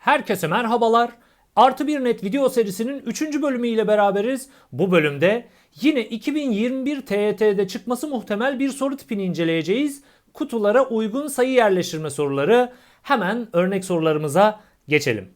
Herkese merhabalar. Artı bir net video serisinin 3. bölümüyle beraberiz. Bu bölümde yine 2021 TYT'de çıkması muhtemel bir soru tipini inceleyeceğiz. Kutulara uygun sayı yerleştirme soruları. Hemen örnek sorularımıza geçelim.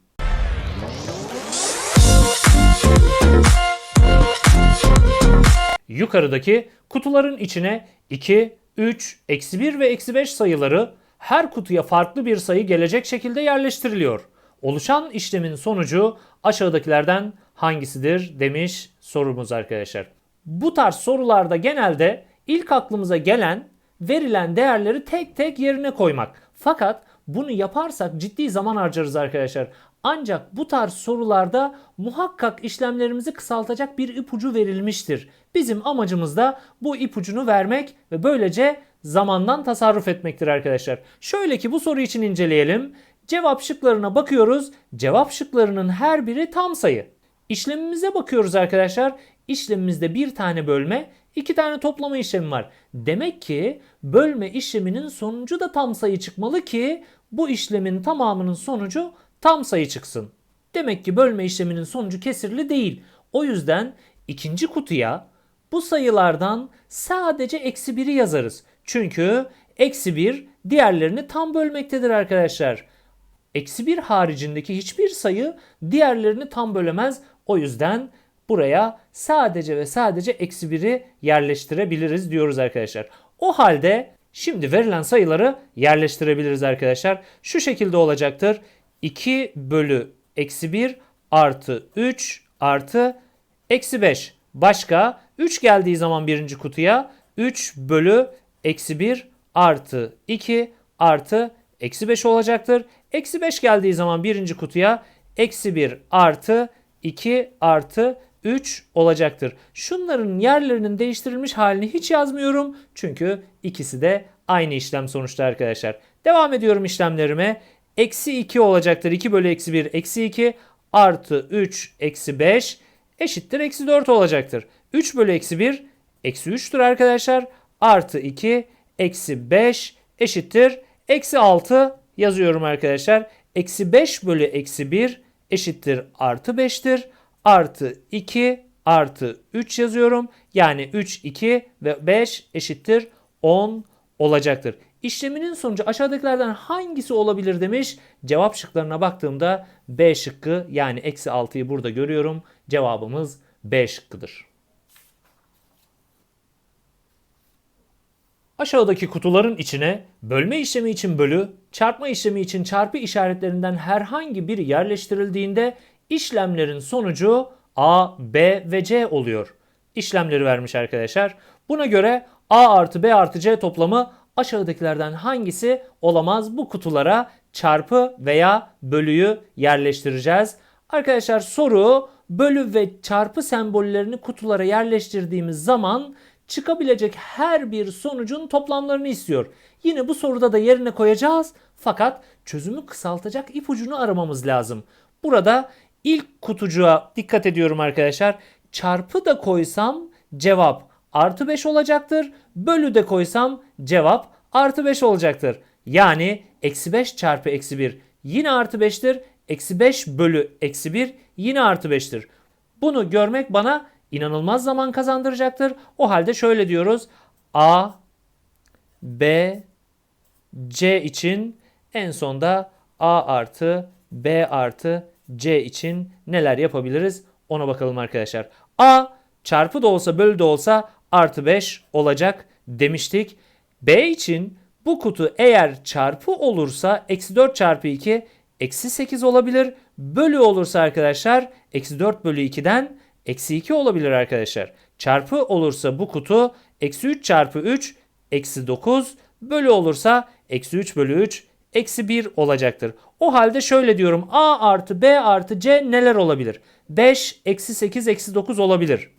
Yukarıdaki kutuların içine 2, 3, eksi 1 ve eksi 5 sayıları her kutuya farklı bir sayı gelecek şekilde yerleştiriliyor. Oluşan işlemin sonucu aşağıdakilerden hangisidir demiş sorumuz arkadaşlar. Bu tarz sorularda genelde ilk aklımıza gelen verilen değerleri tek tek yerine koymak. Fakat bunu yaparsak ciddi zaman harcarız arkadaşlar. Ancak bu tarz sorularda muhakkak işlemlerimizi kısaltacak bir ipucu verilmiştir. Bizim amacımız da bu ipucunu vermek ve böylece zamandan tasarruf etmektir arkadaşlar. Şöyle ki bu soru için inceleyelim. Cevap şıklarına bakıyoruz. Cevap şıklarının her biri tam sayı. İşlemimize bakıyoruz arkadaşlar. İşlemimizde bir tane bölme, iki tane toplama işlemi var. Demek ki bölme işleminin sonucu da tam sayı çıkmalı ki bu işlemin tamamının sonucu tam sayı çıksın. Demek ki bölme işleminin sonucu kesirli değil. O yüzden ikinci kutuya bu sayılardan sadece eksi 1'i yazarız. Çünkü eksi 1 diğerlerini tam bölmektedir arkadaşlar. Eksi 1 haricindeki hiçbir sayı diğerlerini tam bölemez. O yüzden buraya sadece ve sadece eksi 1'i yerleştirebiliriz diyoruz arkadaşlar. O halde şimdi verilen sayıları yerleştirebiliriz arkadaşlar. Şu şekilde olacaktır. 2 bölü eksi 1 artı 3 artı eksi 5. Başka 3 geldiği zaman birinci kutuya 3 bölü eksi 1 artı 2 artı eksi 5 olacaktır. Eksi 5 geldiği zaman birinci kutuya eksi 1 artı 2 artı 3 olacaktır. Şunların yerlerinin değiştirilmiş halini hiç yazmıyorum. Çünkü ikisi de aynı işlem sonuçta arkadaşlar. Devam ediyorum işlemlerime. Eksi 2 olacaktır. 2 bölü eksi 1 eksi 2 artı 3 eksi 5 eşittir eksi 4 olacaktır. 3 bölü eksi 1 eksi 3'tür arkadaşlar. Artı 2 eksi 5 eşittir eksi 6 yazıyorum arkadaşlar. Eksi 5 bölü eksi 1 eşittir artı 5'tir. Artı 2 artı 3 yazıyorum. Yani 3, 2 ve 5 eşittir 10 olacaktır. İşleminin sonucu aşağıdakilerden hangisi olabilir demiş. Cevap şıklarına baktığımda B şıkkı yani eksi 6'yı burada görüyorum. Cevabımız B şıkkıdır. Aşağıdaki kutuların içine bölme işlemi için bölü, çarpma işlemi için çarpı işaretlerinden herhangi biri yerleştirildiğinde işlemlerin sonucu A, B ve C oluyor. İşlemleri vermiş arkadaşlar. Buna göre A artı B artı C toplamı aşağıdakilerden hangisi olamaz? Bu kutulara çarpı veya bölüyü yerleştireceğiz. Arkadaşlar soru bölü ve çarpı sembollerini kutulara yerleştirdiğimiz zaman çıkabilecek her bir sonucun toplamlarını istiyor. Yine bu soruda da yerine koyacağız fakat çözümü kısaltacak ipucunu aramamız lazım. Burada ilk kutucuğa dikkat ediyorum arkadaşlar. Çarpı da koysam cevap artı 5 olacaktır. Bölü de koysam cevap artı 5 olacaktır. Yani eksi 5 çarpı eksi 1 yine artı 5'tir. Eksi 5 bölü eksi 1 yine artı 5'tir. Bunu görmek bana inanılmaz zaman kazandıracaktır. O halde şöyle diyoruz. A, B, C için en sonda A artı B artı C için neler yapabiliriz ona bakalım arkadaşlar. A çarpı da olsa bölü de olsa artı 5 olacak demiştik. B için bu kutu eğer çarpı olursa eksi 4 çarpı 2 eksi 8 olabilir. Bölü olursa arkadaşlar eksi 4 bölü 2'den eksi 2 olabilir arkadaşlar. Çarpı olursa bu kutu eksi 3 çarpı 3 eksi 9 bölü olursa eksi 3 bölü 3 eksi 1 olacaktır. O halde şöyle diyorum A artı B artı C neler olabilir? 5 eksi 8 eksi 9 olabilir.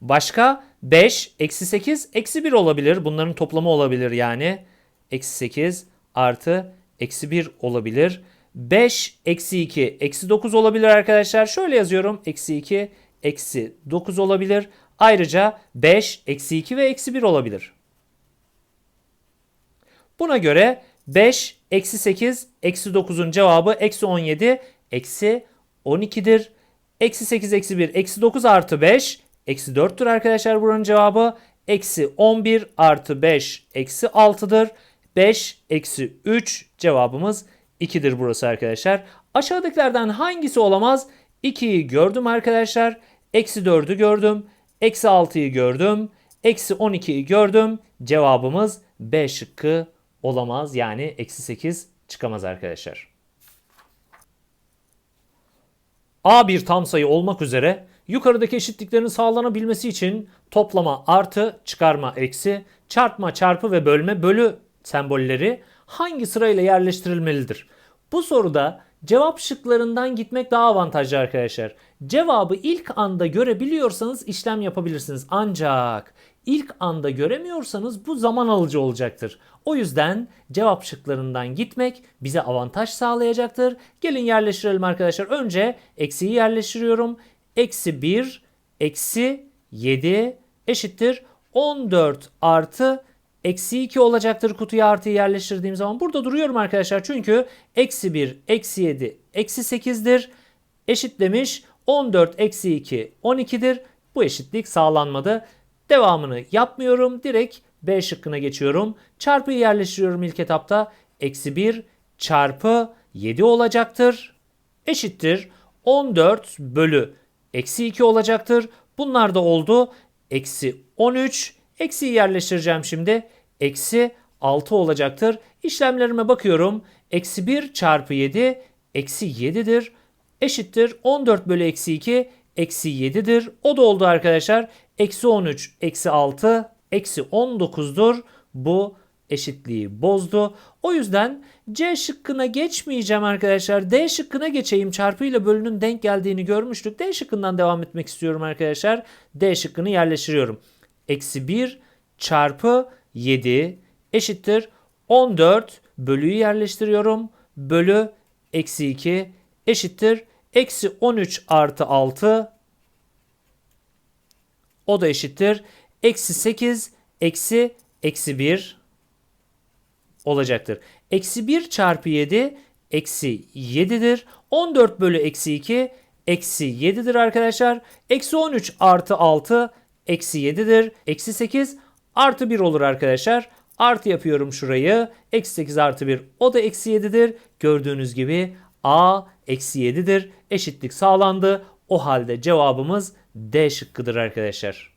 Başka 5 eksi 8 eksi 1 olabilir. Bunların toplamı olabilir yani. Eksi 8 artı eksi 1 olabilir. 5 eksi 2 eksi 9 olabilir arkadaşlar. Şöyle yazıyorum. Eksi 2 eksi 9 olabilir. Ayrıca 5 eksi 2 ve eksi 1 olabilir. Buna göre 5, eksi 8, eksi 9'un cevabı eksi 17, eksi 12'dir. Eksi 8, eksi 1, eksi 9 artı 5, eksi 4'tür arkadaşlar buranın cevabı. Eksi 11 artı 5, eksi 6'dır. 5, eksi 3 cevabımız 2'dir burası arkadaşlar. Aşağıdakilerden hangisi olamaz? 2'yi gördüm arkadaşlar. Eksi 4'ü gördüm. Eksi 6'yı gördüm. Eksi 12'yi gördüm. Cevabımız B şıkkı olamaz. Yani eksi 8 çıkamaz arkadaşlar. A bir tam sayı olmak üzere yukarıdaki eşitliklerin sağlanabilmesi için toplama artı, çıkarma eksi, çarpma çarpı ve bölme bölü sembolleri hangi sırayla yerleştirilmelidir? Bu soruda cevap şıklarından gitmek daha avantajlı arkadaşlar. Cevabı ilk anda görebiliyorsanız işlem yapabilirsiniz. Ancak ilk anda göremiyorsanız bu zaman alıcı olacaktır. O yüzden cevap şıklarından gitmek bize avantaj sağlayacaktır. Gelin yerleştirelim arkadaşlar. Önce eksiyi yerleştiriyorum. Eksi 1, eksi 7 eşittir 14 artı Eksi 2 olacaktır kutuya artıyı yerleştirdiğim zaman. Burada duruyorum arkadaşlar. Çünkü eksi 1, eksi 7, eksi 8'dir. Eşit demiş. 14 eksi 2 12'dir. Bu eşitlik sağlanmadı. Devamını yapmıyorum. Direkt B şıkkına geçiyorum. Çarpıyı yerleştiriyorum ilk etapta. Eksi 1 çarpı 7 olacaktır. Eşittir. 14 bölü eksi 2 olacaktır. Bunlar da oldu. Eksi 13 Eksiyi yerleştireceğim şimdi. Eksi 6 olacaktır. İşlemlerime bakıyorum. Eksi 1 çarpı 7 eksi 7'dir. Eşittir 14 bölü eksi 2 eksi 7'dir. O da oldu arkadaşlar. Eksi 13 eksi 6 eksi 19'dur. Bu eşitliği bozdu. O yüzden C şıkkına geçmeyeceğim arkadaşlar. D şıkkına geçeyim. Çarpı ile bölünün denk geldiğini görmüştük. D şıkkından devam etmek istiyorum arkadaşlar. D şıkkını yerleştiriyorum eksi 1 çarpı 7 eşittir 14 bölüyü yerleştiriyorum. Bölü eksi 2 eşittir eksi 13 artı 6 o da eşittir. Eksi 8 eksi eksi 1 olacaktır. Eksi 1 çarpı 7 eksi 7'dir. 14 bölü eksi 2 eksi 7'dir arkadaşlar. Eksi 13 artı 6 eksi 7'dir. Eksi 8 artı 1 olur arkadaşlar. Artı yapıyorum şurayı. Eksi 8 artı 1 o da eksi 7'dir. Gördüğünüz gibi A eksi 7'dir. Eşitlik sağlandı. O halde cevabımız D şıkkıdır arkadaşlar.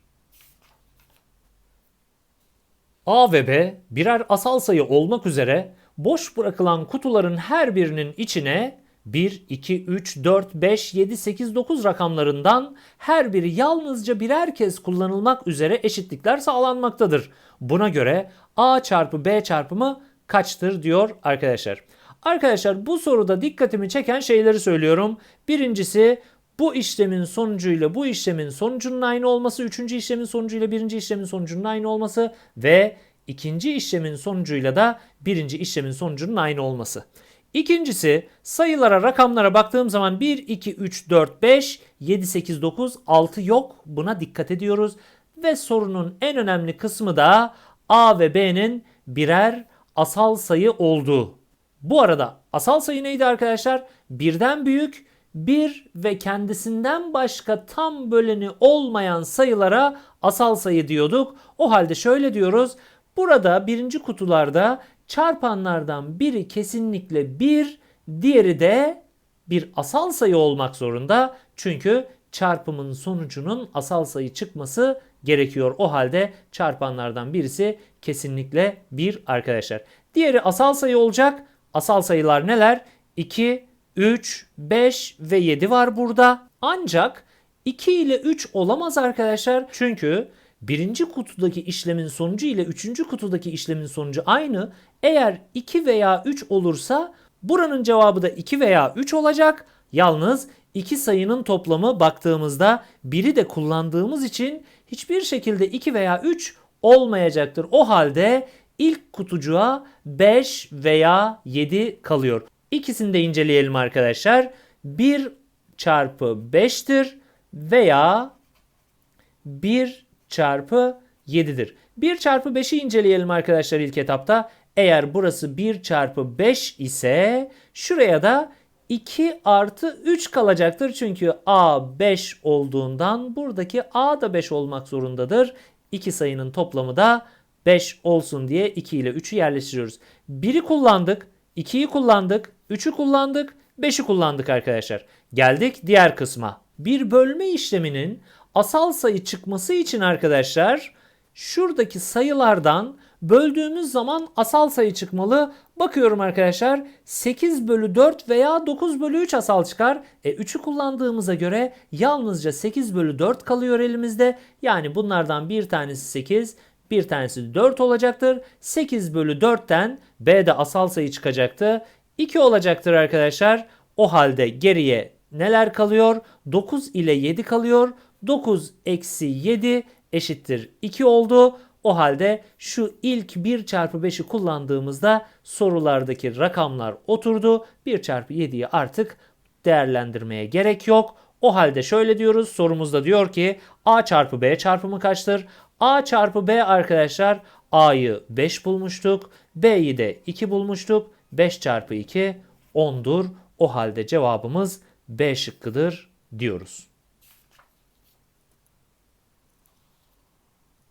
A ve B birer asal sayı olmak üzere boş bırakılan kutuların her birinin içine 1, 2, 3, 4, 5, 7, 8, 9 rakamlarından her biri yalnızca birer kez kullanılmak üzere eşitlikler sağlanmaktadır. Buna göre A çarpı B çarpımı kaçtır diyor arkadaşlar. Arkadaşlar bu soruda dikkatimi çeken şeyleri söylüyorum. Birincisi bu işlemin sonucuyla bu işlemin sonucunun aynı olması, üçüncü işlemin sonucuyla birinci işlemin sonucunun aynı olması ve ikinci işlemin sonucuyla da birinci işlemin sonucunun aynı olması. İkincisi sayılara rakamlara baktığım zaman 1, 2, 3, 4, 5, 7, 8, 9, 6 yok. Buna dikkat ediyoruz. Ve sorunun en önemli kısmı da A ve B'nin birer asal sayı olduğu. Bu arada asal sayı neydi arkadaşlar? Birden büyük, bir ve kendisinden başka tam böleni olmayan sayılara asal sayı diyorduk. O halde şöyle diyoruz. Burada birinci kutularda çarpanlardan biri kesinlikle 1, diğeri de bir asal sayı olmak zorunda. Çünkü çarpımın sonucunun asal sayı çıkması gerekiyor. O halde çarpanlardan birisi kesinlikle 1 arkadaşlar. Diğeri asal sayı olacak. Asal sayılar neler? 2, 3, 5 ve 7 var burada. Ancak 2 ile 3 olamaz arkadaşlar. Çünkü birinci kutudaki işlemin sonucu ile üçüncü kutudaki işlemin sonucu aynı. Eğer 2 veya 3 olursa buranın cevabı da 2 veya 3 olacak. Yalnız iki sayının toplamı baktığımızda biri de kullandığımız için hiçbir şekilde 2 veya 3 olmayacaktır. O halde ilk kutucuğa 5 veya 7 kalıyor. İkisini de inceleyelim arkadaşlar. 1 çarpı 5'tir veya 1 çarpı 7'dir. 1 çarpı 5'i inceleyelim arkadaşlar ilk etapta. Eğer burası 1 çarpı 5 ise şuraya da 2 artı 3 kalacaktır. Çünkü A 5 olduğundan buradaki A da 5 olmak zorundadır. İki sayının toplamı da 5 olsun diye 2 ile 3'ü yerleştiriyoruz. 1'i kullandık, 2'yi kullandık, 3'ü kullandık, 5'i kullandık arkadaşlar. Geldik diğer kısma. Bir bölme işleminin asal sayı çıkması için arkadaşlar şuradaki sayılardan böldüğümüz zaman asal sayı çıkmalı. Bakıyorum arkadaşlar 8 bölü 4 veya 9 bölü 3 asal çıkar. E 3'ü kullandığımıza göre yalnızca 8 bölü 4 kalıyor elimizde. Yani bunlardan bir tanesi 8, bir tanesi 4 olacaktır. 8 bölü 4'ten B'de asal sayı çıkacaktı. 2 olacaktır arkadaşlar. O halde geriye neler kalıyor? 9 ile 7 kalıyor. 9 eksi 7 eşittir 2 oldu. O halde şu ilk 1 çarpı 5'i kullandığımızda sorulardaki rakamlar oturdu. 1 çarpı 7'yi artık değerlendirmeye gerek yok. O halde şöyle diyoruz sorumuzda diyor ki A çarpı B çarpımı kaçtır? A çarpı B arkadaşlar A'yı 5 bulmuştuk. B'yi de 2 bulmuştuk. 5 çarpı 2 10'dur. O halde cevabımız B şıkkıdır diyoruz.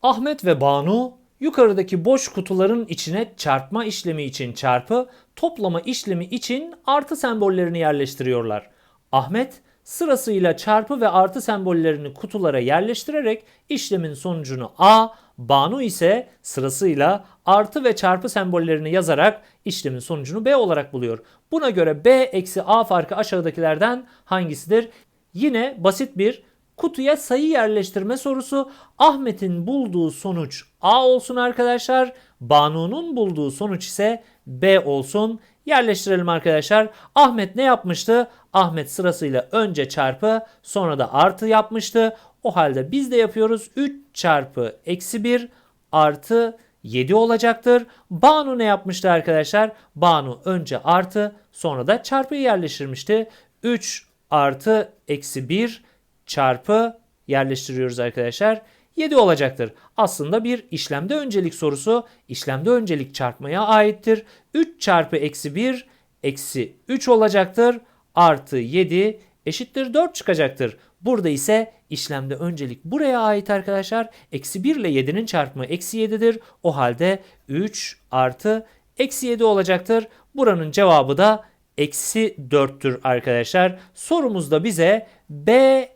Ahmet ve Banu yukarıdaki boş kutuların içine çarpma işlemi için çarpı, toplama işlemi için artı sembollerini yerleştiriyorlar. Ahmet sırasıyla çarpı ve artı sembollerini kutulara yerleştirerek işlemin sonucunu A, Banu ise sırasıyla artı ve çarpı sembollerini yazarak işlemin sonucunu B olarak buluyor. Buna göre B eksi A farkı aşağıdakilerden hangisidir? Yine basit bir kutuya sayı yerleştirme sorusu. Ahmet'in bulduğu sonuç A olsun arkadaşlar. Banu'nun bulduğu sonuç ise B olsun. Yerleştirelim arkadaşlar. Ahmet ne yapmıştı? Ahmet sırasıyla önce çarpı sonra da artı yapmıştı. O halde biz de yapıyoruz. 3 çarpı eksi 1 artı 7 olacaktır. Banu ne yapmıştı arkadaşlar? Banu önce artı sonra da çarpıyı yerleştirmişti. 3 artı eksi 1 çarpı yerleştiriyoruz arkadaşlar. 7 olacaktır. Aslında bir işlemde öncelik sorusu işlemde öncelik çarpmaya aittir. 3 çarpı eksi 1 eksi 3 olacaktır. Artı 7 eşittir 4 çıkacaktır. Burada ise işlemde öncelik buraya ait arkadaşlar. Eksi 1 ile 7'nin çarpımı eksi 7'dir. O halde 3 artı eksi 7 olacaktır. Buranın cevabı da eksi 4'tür arkadaşlar. Sorumuzda bize B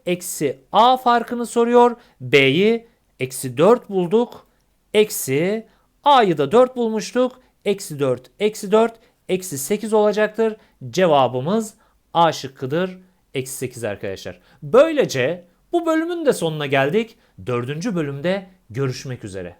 eksi A farkını soruyor. B'yi eksi 4 bulduk. Eksi A'yı da 4 bulmuştuk. Eksi 4 eksi 4 eksi 8 olacaktır. Cevabımız A şıkkıdır. Eksi 8 arkadaşlar. Böylece bu bölümün de sonuna geldik. Dördüncü bölümde görüşmek üzere.